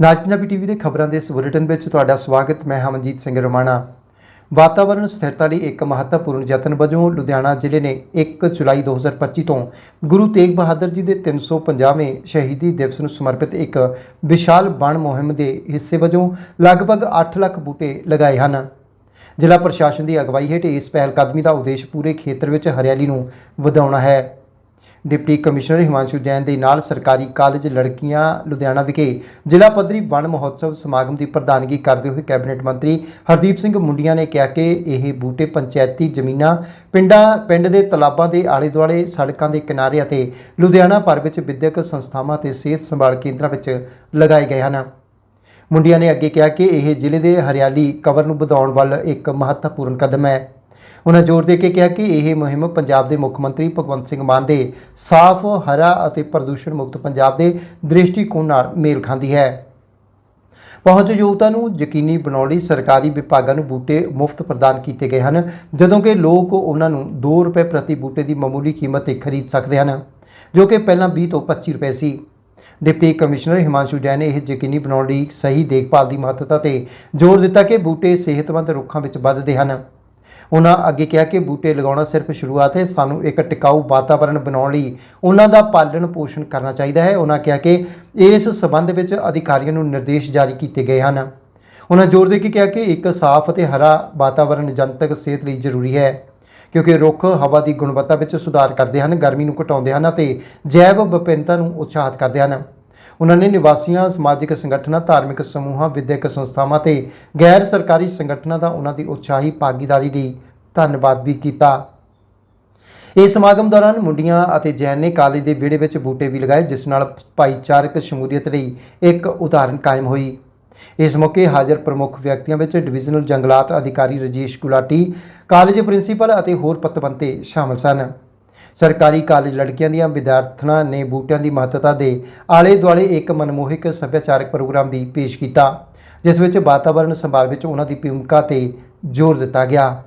ਨਾਜ Punjabi TV ਦੇ ਖਬਰਾਂ ਦੇ ਇਸ ਬੁਲੇਟਿਨ ਵਿੱਚ ਤੁਹਾਡਾ ਸਵਾਗਤ, ਮੈਂ ਹਮਨਜੀਤ ਸਿੰਘ ਰਮਾਣਾ। ਵਾਤਾਵਰਣ ਸਥਿਰਤਾ ਲਈ ਇੱਕ ਮਹੱਤਵਪੂਰਨ ਯਤਨ ਵਜੋਂ ਲੁਧਿਆਣਾ ਜ਼ਿਲ੍ਹੇ ਨੇ 1 ਜੁਲਾਈ 2025 ਤੋਂ ਗੁਰੂ ਤੇਗ ਬਹਾਦਰ ਜੀ ਦੇ 350ਵੇਂ ਸ਼ਹੀਦੀ ਦਿਵਸ ਨੂੰ ਸਮਰਪਿਤ ਇੱਕ ਵਿਸ਼ਾਲ ਬਣ ਮੁਹਿੰਮ ਦੇ ਹਿੱਸੇ ਵਜੋਂ ਲਗਭਗ 8 ਲੱਖ ਬੂਟੇ ਲਗਾਏ ਹਨ। ਜ਼ਿਲ੍ਹਾ ਪ੍ਰਸ਼ਾਸਨ ਦੀ ਅਗਵਾਈ ਹੇਠ ਇਸ ਪਹਿਲ ਕਦਮੀ ਦਾ ਉਦੇਸ਼ ਪੂਰੇ ਖੇਤਰ ਵਿੱਚ ਹਰਿਆਲੀ ਨੂੰ ਵਧਾਉਣਾ ਹੈ। ਡਿਪਟੀ ਕਮਿਸ਼ਨਰ ਹਿਮਾਂਸ਼ੂ ਜੈਨ ਦੇ ਨਾਲ ਸਰਕਾਰੀ ਕਾਲਜ ਲੜਕੀਆਂ ਲੁਧਿਆਣਾ ਵਿਖੇ ਜ਼ਿਲ੍ਹਾ ਪੱਧਰੀ ਵਣ ਮਹੋਤਸਵ ਸਮਾਗਮ ਦੀ ਪ੍ਰਧਾਨਗੀ ਕਰਦੇ ਹੋਏ ਕੈਬਨਿਟ ਮੰਤਰੀ ਹਰਦੀਪ ਸਿੰਘ ਮੁੰਡੀਆਂ ਨੇ ਕਿਹਾ ਕਿ ਇਹ ਬੂਟੇ ਪੰਚਾਇਤੀ ਜ਼ਮੀਨਾਂ ਪਿੰਡਾਂ, ਪਿੰਡ ਦੇ ਤਲਾਬਾਂ ਦੇ ਆਲੇ ਦੁਆਲੇ ਸੜਕਾਂ ਦੇ ਕਿਨਾਰੇ ਅਤੇ ਲੁਧਿਆਣਾ ਭਰ ਵਿੱਚ ਵਿਦਿਅਕ ਸੰਸਥਾਵਾਂ ਤੇ ਸਿਹਤ ਸੰਭਾਲ ਕੇਂਦਰਾਂ ਵਿੱਚ ਲਗਾਏ ਗਏ ਹਨ। ਮੁੰਡੀਆਂ ਨੇ ਅੱਗੇ ਕਿਹਾ ਕਿ ਇਹ ਜ਼ਿਲ੍ਹੇ ਦੇ ਹਰਿਆਲੀ ਕਵਰ ਨੂੰ ਵਧਾਉਣ ਵੱਲ ਇੱਕ ਮਹੱਤਵਪੂਰਨ ਕਦਮ ਹੈ। ਉਹਨਾਂ ਜ਼ੋਰ ਦੇ ਕੇ ਕਿਹਾ ਕਿ ਇਹ ਮੁਹਿੰਮ ਪੰਜਾਬ ਦੇ ਮੁੱਖ ਮੰਤਰੀ ਭਗਵੰਤ ਸਿੰਘ ਮਾਨ ਦੇ ਸਾਫ਼, ਹਰਾ ਅਤੇ ਪ੍ਰਦੂਸ਼ਣ ਮੁਕਤ ਪੰਜਾਬ ਦੇ ਦ੍ਰਿਸ਼ਟੀਕੋਣ ਨਾਲ ਮੇਲ ਖਾਂਦੀ ਹੈ। ਪਹੁੰਚਯੋਗਤਾ ਨੂੰ ਯਕੀਨੀ ਬਣਾਉਣ ਲਈ ਸਰਕਾਰੀ ਵਿਭਾਗਾਂ ਨੂੰ ਬੂਟੇ ਮੁਫਤ ਪ੍ਰਦਾਨ ਕੀਤੇ ਗਏ ਹਨ, ਜਦੋਂ ਕਿ ਲੋਕ ਉਹਨਾਂ ਨੂੰ 2 ਰੁਪਏ ਪ੍ਰਤੀ ਬੂਟੇ ਦੀ ਮਾਮੂਲੀ ਕੀਮਤ ਤੇ ਖਰੀਦ ਸਕਦੇ ਹਨ, ਜੋ ਕਿ ਪਹਿਲਾਂ 20 ਤੋਂ 25 ਰੁਪਏ ਸੀ। ਡਿਪਟੀ ਕਮਿਸ਼ਨਰ ਹਿਮਾਂਸ਼ੂ ਜੈਨ ਨੇ ਇਹ ਯਕੀਨੀ ਬਣਾਉਣ ਲਈ ਸਹੀ ਦੇਖਭਾਲ ਦੀ ਮਹੱਤਤਾ ਤੇ ਜ਼ੋਰ ਦਿੱਤਾ ਕਿ ਬੂਟੇ ਸਿਹਤਮੰਦ ਰੁੱਖਾਂ ਵਿੱਚ ਵੱਧਦੇ ਹਨ। ਉਹਨਾਂ ਅੱਗੇ ਕਿਹਾ ਕਿ ਬੂਟੇ ਲਗਾਉਣਾ ਸਿਰਫ ਸ਼ੁਰੂਆਤ ਹੈ, ਸਾਨੂੰ ਇੱਕ ਟਿਕਾਊ ਵਾਤਾਵਰਣ ਬਣਾਉਣ ਲਈ ਉਹਨਾਂ ਦਾ ਪਾਲਣ ਪੋਸ਼ਣ ਕਰਨਾ ਚਾਹੀਦਾ ਹੈ। ਉਹਨਾਂ ਕਿਹਾ ਕਿ ਇਸ ਸਬੰਧ ਵਿੱਚ ਅਧਿਕਾਰੀਆਂ ਨੂੰ ਨਿਰਦੇਸ਼ ਜਾਰੀ ਕੀਤੇ ਗਏ ਹਨ। ਉਹਨਾਂ ਜ਼ੋਰ ਦੇ ਕੇ ਕਿਹਾ ਕਿ ਇੱਕ ਸਾਫ਼ ਅਤੇ ਹਰਾ ਵਾਤਾਵਰਣ ਜਨਤਕ ਸਿਹਤ ਲਈ ਜ਼ਰੂਰੀ ਹੈ, ਕਿਉਂਕਿ ਰੁੱਖ ਹਵਾ ਦੀ ਗੁਣਵੱਤਾ ਵਿੱਚ ਸੁਧਾਰ ਕਰਦੇ ਹਨ, ਗਰਮੀ ਨੂੰ ਘਟਾਉਂਦੇ ਹਨ ਅਤੇ ਜੈਵ ਵਿਭਿੰਨਤਾ ਨੂੰ ਉਤਸ਼ਾਹਿਤ ਕਰਦੇ ਹਨ। ਉਹਨਾਂ ਨੇ ਨਿਵਾਸੀਆਂ, ਸਮਾਜਿਕ ਸੰਗਠਨਾਂ, ਧਾਰਮਿਕ ਸਮੂਹਾਂ, ਵਿਦਿਅਕ ਸੰਸਥਾਵਾਂ ਤੇ ਗੈਰ ਸਰਕਾਰੀ ਸੰਗਠਨਾਂ ਦਾ ਉਹਨਾਂ ਦੀ ਉਤਸ਼ਾਹੀ ਭਾਗੀਦਾਰੀ ਲਈ ਧੰਨਵਾਦ ਵੀ ਕੀਤਾ। ਇਸ ਸਮਾਗਮ ਦੌਰਾਨ ਮੁੰਡੀਆਂ ਅਤੇ ਜੈਨ ਨੇ ਕਾਲਜ ਦੇ ਵਿਹੜੇ ਵਿੱਚ ਬੂਟੇ ਵੀ ਲਗਾਏ, ਜਿਸ ਨਾਲ ਭਾਈਚਾਰਕ ਸ਼ਮੂਲੀਅਤ ਲਈ ਇੱਕ ਉਦਾਹਰਨ ਕਾਇਮ ਹੋਈ। ਇਸ ਮੌਕੇ ਹਾਜ਼ਰ ਪ੍ਰਮੁੱਖ ਵਿਅਕਤੀਆਂ ਵਿੱਚ ਡਿਵੀਜ਼ਨਲ ਜੰਗਲਾਤ ਅਧਿਕਾਰੀ ਰਜੇਸ਼ ਗੁਲਾਟੀ, ਕਾਲਜ ਪ੍ਰਿੰਸੀਪਲ ਅਤੇ ਹੋਰ ਪਤਵੰਤੇ ਸ਼ਾਮਲ ਸਨ। ਸਰਕਾਰੀ ਕਾਲਜ ਲੜਕੀਆਂ ਦੀਆਂ ਵਿਦਿਆਰਥਣਾਂ ਨੇ ਬੂਟਿਆਂ ਦੀ ਮਹੱਤਤਾ ਦੇ ਆਲੇ ਦੁਆਲੇ ਇੱਕ ਮਨਮੋਹਕ ਸੱਭਿਆਚਾਰਕ ਪ੍ਰੋਗਰਾਮ ਵੀ ਪੇਸ਼ ਕੀਤਾ, ਜਿਸ ਵਿੱਚ ਵਾਤਾਵਰਣ ਸੰਭਾਲ ਵਿੱਚ ਉਹਨਾਂ ਦੀ ਭੂਮਿਕਾ ਤੇ ਜ਼ੋਰ ਦਿੱਤਾ ਗਿਆ।